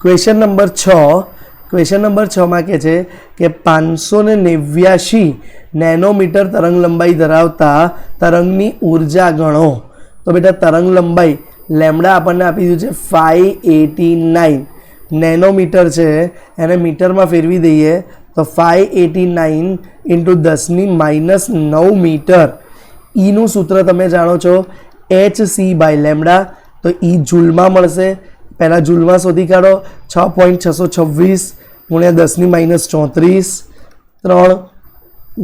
Question number છ. Question number છમાં કહે છે કે પાંચસો ને નેવ્યાશી નેનોમીટર તરંગ લંબાઈ ધરાવતા તરંગની ઊર્જા ગણો. તો બેટા તરંગ લંબાઈ લેમડા આપણને આપી દીધું છે ફાઈવ એટી નાઇન નેનોમીટર છે, એને મીટરમાં ફેરવી દઈએ તો ફાઈવ એટી નાઇન ઇન્ટુ દસની માઇનસ નવ મીટર. ઈનું સૂત્ર તમે જાણો છો એચ સી બાય લેમડા. તો ઈ જૂલમાં મળશે પહેલાં જૂલમાં શોધી કાઢો. છ પોઈન્ટ છસો છવ્વીસ ગુણ્યા દસની માઇનસ ચોત્રીસ. ત્રણ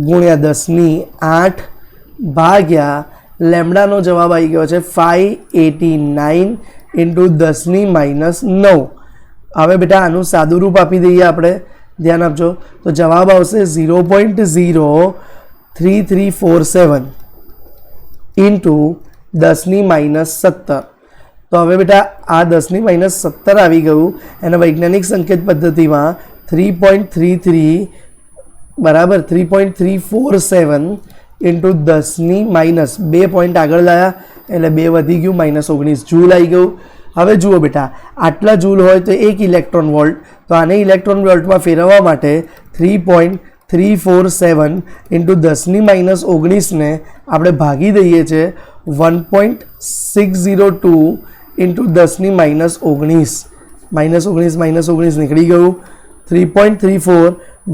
ગુણ્યા દસની આઠ ભાગ્યા લેમડાનો જવાબ આવી ગયો છે ફાઈવ એટી નાઇન ઇન્ટુ દસની માઇનસ નવ. હવે બેટા આનું સાદું રૂપ આપી દઈએ આપણે. ધ્યાન આપજો. તો જવાબ આવશે zero point zero three three four seven into દસની માઇનસ સત્તર. તો હવે બેટા આ દસની માઇનસ સત્તર આવી ગયું. એના વૈજ્ઞાનિક સંકેત પદ્ધતિમાં થ્રી પોઈન્ટ થ્રી થ્રી બરાબર three point three four seven into દસની માઇનસ બે પોઈન્ટ આગળ લાયા. એટલે બે વધી ગયું માઇનસ ઓગણીસ જૂલ આવી ગયું. હવે જુઓ બેટા, આટલા જૂલ હોય તો એક ઇલેક્ટ્રોન વોલ્ટ તો આને ઇલેક્ટ્રોન વોલ્ટમાં ફેરવવા માટે three point three four seven into દસની માઇનસ ઓગણીસને આપણે ભાગી દઈએ છીએ one point six zero two into દસની માઇનસ ઓગણીસ. માઇનસ ઓગણીસ માઇનસ ઓગણીસ નીકળી ગયું. થ્રી પોઈન્ટ થ્રી ફોર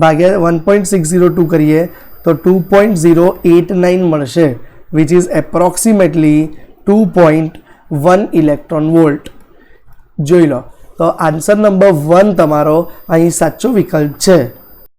ભાગ્યા one point six zero two કરીએ તો two point zero eight nine મળશે which is approximately two point one electron volt. જોઈ લો, તો આન્સર નંબર વન તમારો અહીં સાચો વિકલ્પ છે.